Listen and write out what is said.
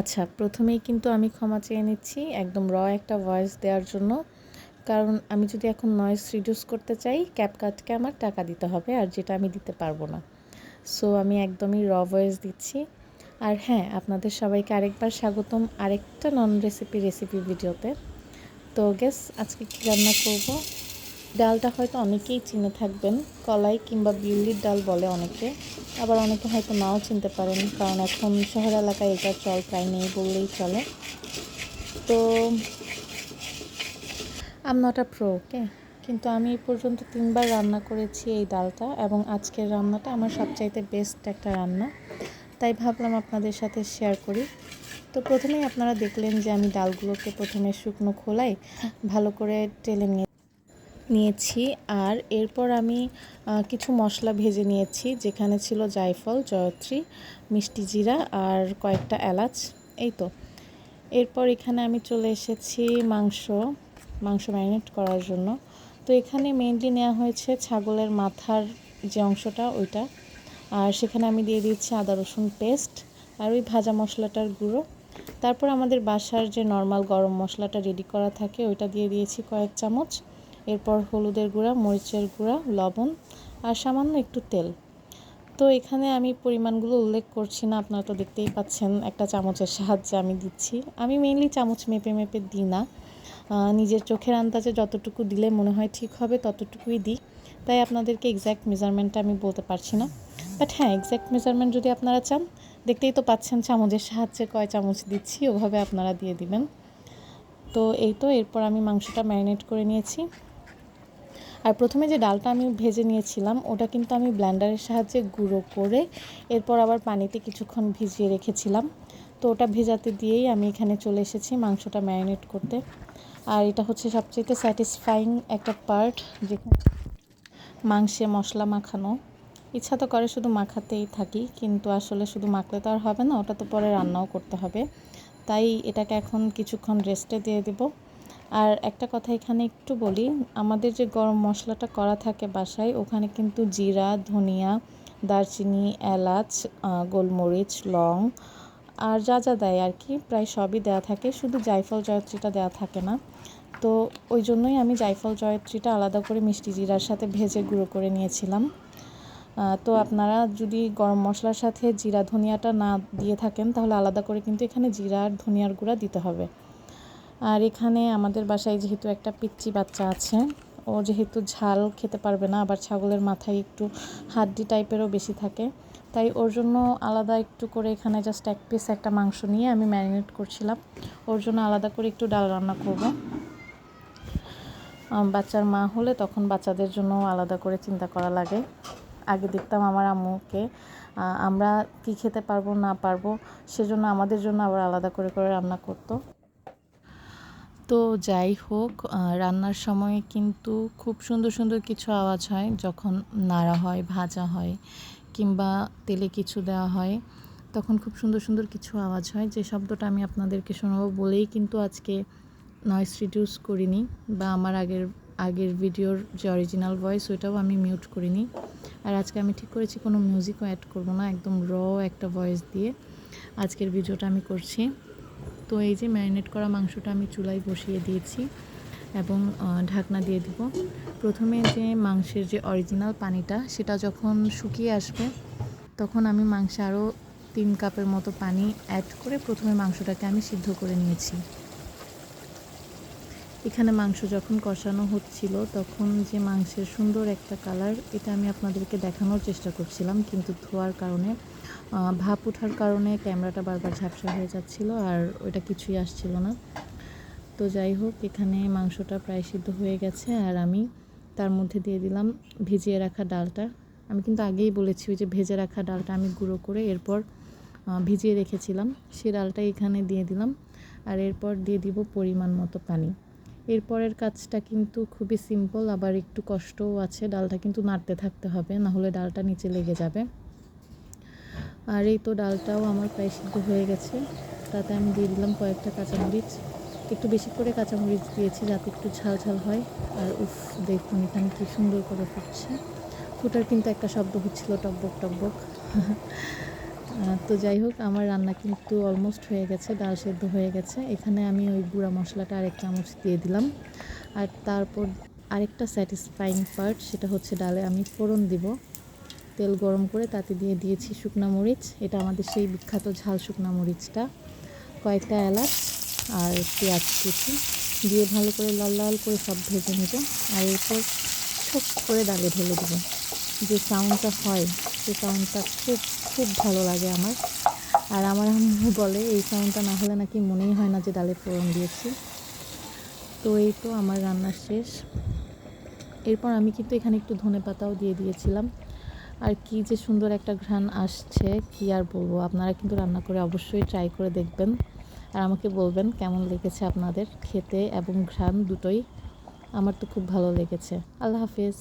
আচ্ছা প্রথমেই কিন্তু আমি ক্ষমা চেয়ে নিচ্ছি, একদম র একটা ভয়েস দেওয়ার জন্য। কারণ আমি যদি এখন নয়েস রিডিউস করতে চাই ক্যাপকাটকে আমার টাকা দিতে হবে আর যেটা আমি দিতে পারব না। সো আমি একদমই র ভয়েস দিচ্ছি। আর হ্যাঁ আপনাদের সবাইকে আরেকবার স্বাগতম আরেকটা নন রেসিপি রেসিপি ভিডিওতে তো গেস আজকে কী রান্না করব? ডালটা হয়তো অনেকেই চিনে থাকবেন, কলাই কিংবা বিউলির ডাল বলে অনেকে। আবার অনেকে হয়তো নাও চিনতে পারেন, কারণ এখন শহর এলাকায় এটা চল প্রায় নেই বললেই চলে। তো আম নট আ প্রো ওকে কিন্তু আমি এই পর্যন্ত তিনবার রান্না করেছি এই ডালটা, এবং আজকের রান্নাটা আমার সবচাইতে বেস্ট একটা রান্না। তাই ভাবলাম আপনাদের সাথে শেয়ার করি। তো প্রথমেই আপনারা দেখলেন যে আমি ডালগুলোকে প্রথমে শুকনো খোলাই ভালো করে টেলে নিয়ে নিয়েছি আর এরপর আমি কিছু মশলা ভেজে নিয়েছি, যেখানে ছিল জায়ফল, জয়ত্রী, মিষ্টি জিরা আর কয়েকটা এলাচ, এই তো। এরপর এখানে আমি চলে এসেছি মাংস মাংস ম্যারিনেট করার জন্য। তো এখানে মেনলি নেওয়া হয়েছে ছাগলের মাথার যে অংশটা, ওইটা। আর সেখানে আমি দিয়ে দিচ্ছি আদা, রসুন পেস্ট আর ওই ভাজা মশলাটার গুঁড়ো। তারপর আমাদের বাসার যে নর্মাল গরম মশলাটা রেডি করা থাকে, ওইটা দিয়ে দিয়েছি কয়েক চামচ। এরপর হলুদের গুঁড়া, মরিচের গুঁড়া, লবণ আর সামান্য একটু তেল। তো এখানে আমি পরিমাণগুলো উল্লেখ করছি না, আপনারা তো দেখতেই পাচ্ছেন একটা চামচের সাহায্যে আমি দিচ্ছি। আমি মেইনলি চামচ মেপে মেপে দিই না। নিজের চোখের আন্দাজে যতটুকু দিলে মনে হয় ঠিক হবে ততটুকুই দিই। তাই আপনাদেরকে এক্স্যাক্ট মেজারমেন্টটা আমি বলতে পারছি না। বাট হ্যাঁ এক্স্যাক্ট মেজারমেন্ট যদি আপনারা চান, দেখতেই তো পাচ্ছেন চামচের সাহায্যে কয় চামচ দিচ্ছি, ওভাবে আপনারা দিয়ে দিবেন। তো এই তো, এরপর আমি মাংসটা ম্যারিনেট করে নিয়েছি। আর প্রথমে যে ডালটা আমি ভেজে নিয়েছিলাম, ওটা কিন্তু আমি ব্ল্যান্ডারের সাহায্যে গুঁড়ো করে এরপর আবার পানিতে কিছুক্ষণ ভিজিয়ে রেখেছিলাম। তো ওটা ভেজাতে দিয়েই আমি এখানে চলে এসেছি মাংসটা ম্যারিনেট করতে। আর এটা হচ্ছে সবচেয়ে স্যাটিসফাইং একটা পার্ট যেখানে মাংসে মশলা মাখানো। ইচ্ছা তো করে শুধু মাখাতেই থাকি, কিন্তু আসলে শুধু মাখলে তো আর হবে না, ওটা তো পরে রান্নাও করতে হবে। তাই এটাকে এখন কিছুক্ষণ রেস্টে দিয়ে দেবো। আর একটা কথা এখানে একটু বলি, আমাদের যে গরম মশলাটা করা থাকে বাসায়, ওখানে কিন্তু জিরা, ধনিয়া, দারচিনি, এলাচ গোলমরিচ, লং, আর যা যা দেয় আর কি, প্রায় সবই দেওয়া থাকে, শুধু জায়ফল জয়ত্রীটা দেওয়া থাকে না। তো ওই জন্যই আমি জায়ফল জয়ত্রীটা আলাদা করে মিষ্টি জিরার সাথে ভেজে গুঁড়ো করে নিয়েছিলাম। তো আপনারা যদি গরম মশলার সাথে জিরা, ধনিয়াটা না দিয়ে থাকেন, তাহলে আলাদা করে কিন্তু এখানে জিরা আর ধনিয়ার গুঁড়া দিতে হবে। আর এখানে আমাদের বাসায় যেহেতু একটা পিচ্চি বাচ্চা আছে, ও যেহেতু ঝাল খেতে পারবে না, আবার ছাগলের মাথায় একটু হাড্ডি টাইপেরও বেশি থাকে। তাই ওর জন্য আলাদা একটু করে এখানে জাস্ট এক পিস একটা মাংস নিয়ে আমি ম্যারিনেট করছিলাম। ওর জন্য আলাদা করে একটু ডাল রান্না করব। বাচ্চার মা হলে তখন বাচ্চাদের জন্য আলাদা করে চিন্তা করা লাগে। আগে দেখতাম আমার আম্মুকে আমরা কি খেতে পারব না পারব, সেজন্য আমাদের জন্য আবার আলাদা করে করে রান্না করতো। তো যাই হোক রান্নার সময়ে কিন্তু খুব সুন্দর সুন্দর কিছু আওয়াজ হয় যখন নাড়া হয়, ভাজা হয় কিংবা তেলে কিছু দেওয়া হয়। তখন খুব সুন্দর সুন্দর কিছু আওয়াজ হয়। যে শব্দটা আমি আপনাদেরকে শোনাবো বলেই কিন্তু আজকে নয়েস রিডিউস করিনি বা আমার আগের আগের ভিডিওর যে অরিজিনাল ভয়েস ওইটাও আমি মিউট করিনি। আর আজকে আমি ঠিক করেছি, কোনো মিউজিকও অ্যাড করব না। একদম র একটা ভয়েস দিয়ে আজকের ভিডিওটা আমি করছি। তো এই যে ম্যারিনেট করা মাংসটা আমি চুলায় বসিয়ে দিয়েছি এবং ঢাকনা দিয়ে দিব। প্রথমে যে মাংসের যে অরিজিনাল পানিটা, সেটা যখন শুকিয়ে আসবে, তখন আমি মাংসে আরও তিন কাপের মতো পানি অ্যাড করে প্রথমে মাংসটাকে আমি সিদ্ধ করে নিয়েছি। এখানে মাংস যখন কষানো হচ্ছিল, তখন যে মাংসের সুন্দর একটা কালার এটা আমি আপনাদেরকে দেখানোর চেষ্টা করছিলাম, কিন্তু ধোয়ার কারণে ভাপ ওঠার কারণে ক্যামেরাটা বারবার ঝাপসা হয়ে যাচ্ছিল আর ওইটা কিছুই আসছিল না। তো যাই হোক, এখানে মাংসটা প্রায় সিদ্ধ হয়ে গেছে আর আমি তার মধ্যে দিয়ে দিলাম ভিজিয়ে রাখা ডালটা। আমি কিন্তু আগেই বলেছি ওই যে ভেজে রাখা ডালটা আমি গুঁড়ো করে এরপর ভিজিয়ে রেখেছিলাম। সে ডালটা এখানে দিয়ে দিলাম আর এরপর দিয়ে দিব পরিমাণ মতো পানি। এরপরের কাজটা কিন্তু খুবই সিম্পল, আবার একটু কষ্টও আছে। ডালটা কিন্তু নাড়তে থাকতে হবে, না হলে ডালটা নিচে লেগে যাবে। আর এই তো ডালটাও আমার প্রায় সিদ্ধ হয়ে গেছে। তাতে আমি দিয়ে দিলাম কয়েকটা কাঁচামরিচ। একটু বেশি করে কাঁচামরিচ দিয়েছি যাতে একটু ঝাল ঝাল হয়। আর উফ, দেখুন এখানে কী সুন্দর করে ফুটছে। ফুটার কিন্তু একটা শব্দ হচ্ছিল টকবক টকবক। তো যাই হোক, আমার রান্না কিন্তু অলমোস্ট হয়ে গেছে, ডাল সেদ্ধ হয়ে গেছে। এখানে আমি ওই গুঁড়া মশলাটা আরেক চামচ দিয়ে দিলাম। আর তারপর আরেকটা স্যাটিসফাইং পার্ট সেটা হচ্ছে ডালে আমি ফোড়ন দিব। তেল গরম করে তাতে দিয়ে দিয়েছি শুকনা মরিচ। এটা আমাদের সেই বিখ্যাত ঝাল শুকনা মরিচটা। কয়েকটা এলাচ আর পেঁয়াজ কুচি। দিয়ে ভালো করে লাল লাল করে সব ভেজে নেব। আর এরপর ছোট করে ডালে ঢেলে দেবো। যে সাউন্ডটা হয় সেই সাউন্ডটা খুব খুব ভালো লাগে আমার। আর আমার আম্মু বলে, এই সাউন্ডটা না হলে নাকি মনেই হয় না যে ডালে ফোড়ন দিয়েছি। তো এই তো আমার রান্না শেষ। এরপর আমি কিন্তু এখানে একটু ধনে পাতাও দিয়ে দিয়েছিলাম। আর কি যে সুন্দর একটা ঘ্রাণ আসছে, কি আর বলব? আপনারা কিন্তু রান্না করে অবশ্যই ট্রাই করে দেখবেন আর আমাকে বলবেন কেমন লেগেছে আপনাদের খেতে এবং ঘ্রাণ দুটোই। আমার তো খুব ভালো লেগেছে। আল্লাহ হাফিজ।